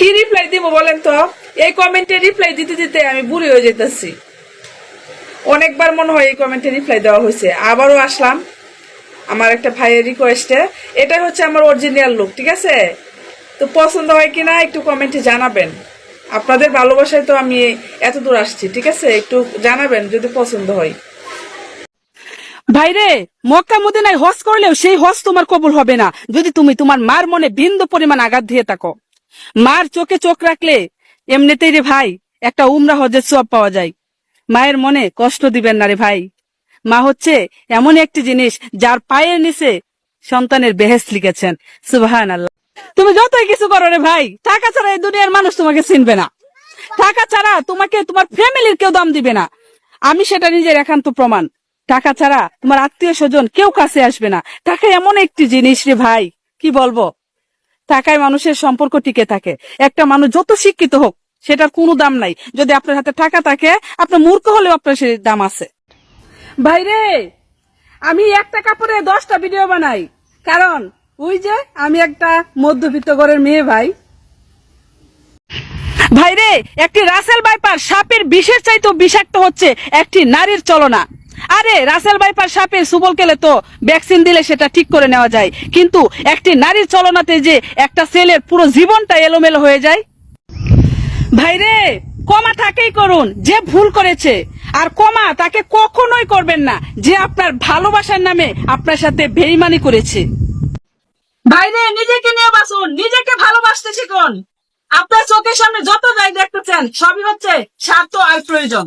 কি রিপ্লাই দিব বলেন তো? এই কমেন্টে রিপ্লাই দিতে দিতে আমি বুড়ি হয়ে যেতেছি অনেকবার মনে হয় এই কমেন্টে রিপ্লাই দেওয়া হয়েছে। আবারও আসলাম আমার একটা ভাইয়ের রিকোয়েস্টে এটাই হচ্ছে আমার অরিজিনাল লুক ঠিক আছে? তো পছন্দ হয় কিনা একটু কমেন্টে জানাবেন। আপনাদের ভালোবাসায় তো আমি এত দূর আসছি, ঠিক আছে? একটু জানাবেন যদি পছন্দ হয়। ভাইরে, মক্কা মদিনায় হজ করলেও সেই হজ তোমার কবুল হবে না। যদি তুমি তোমার মার মনে বিন্দু পরিমাণ আঘাত দিয়ে থাকো। মার চোখে চোখ রাখলে এমনিতেই রে ভাই, একটা উমরা হজের সব পাওয়া যায়। মায়ের মনে কষ্ট দিবেন না রে ভাই। মা হচ্ছে এমন একটি জিনিস যার পায়ের নিচে সন্তানের বেহেস লিখেছেন। সুবাহান আল্লাহ তুমি যতই কিছু করো রে ভাই, টাকা ছাড়া এই দুনিয়ার মানুষ তোমাকে চিনবে না। টাকা ছাড়া তোমাকে, তোমার ফ্যামিলির কেউ দাম দিবে না। আমি সেটা নিজের একান্ত প্রমাণ। টাকা ছাড়া তোমার আত্মীয় স্বজন কেউ কাছে আসবে না। টাকা এমন একটি জিনিস রে ভাই, কি বলব? টাকায় মানুষের সম্পর্ক টিকে থাকে। একটা মানুষ যত শিক্ষিত হোক সেটার কোনো দাম নাই। যদি আপনার হাতে টাকা থাকে আপনার মূর্খ হলেও আপনার সে দাম আছে। ভাইরে আমি একটা কাপড়ে দশটা ভিডিও বানাই। কারণ ওই যে আমি একটা মধ্যবিত্ত ঘরের মেয়ে ভাই। ভাইরে একটি রাসেল বাইপার সাপের বিষের চাইতেও বিষাক্ত হচ্ছে একটি নারীর চলনা। আরে, রাসেল বাইপার সাপের সুবল কেলে তো ভ্যাকসিন দিলে সেটা ঠিক করে নেওয়া যায়। কিন্তু একটি নারীর চলনাতে যে একটা ছেলের পুরো জীবনটা এলোমেলো হয়ে যায়। ভাইরে কমা তাকেই করুন, যে ভুল করেছে। আর কমা তাকে কখনোই করবেন না, যে আপনার ভালোবাসার নামে আপনার সাথে বেইমানি করেছে। ভাইরে নিজেকে নিয়ে বাসুন নিজেকে ভালোবাসতে শিখুন। আপনার চোখের সামনে যত যাই দেখতেছেন সবই হচ্ছে স্বার্থ আর প্রয়োজন।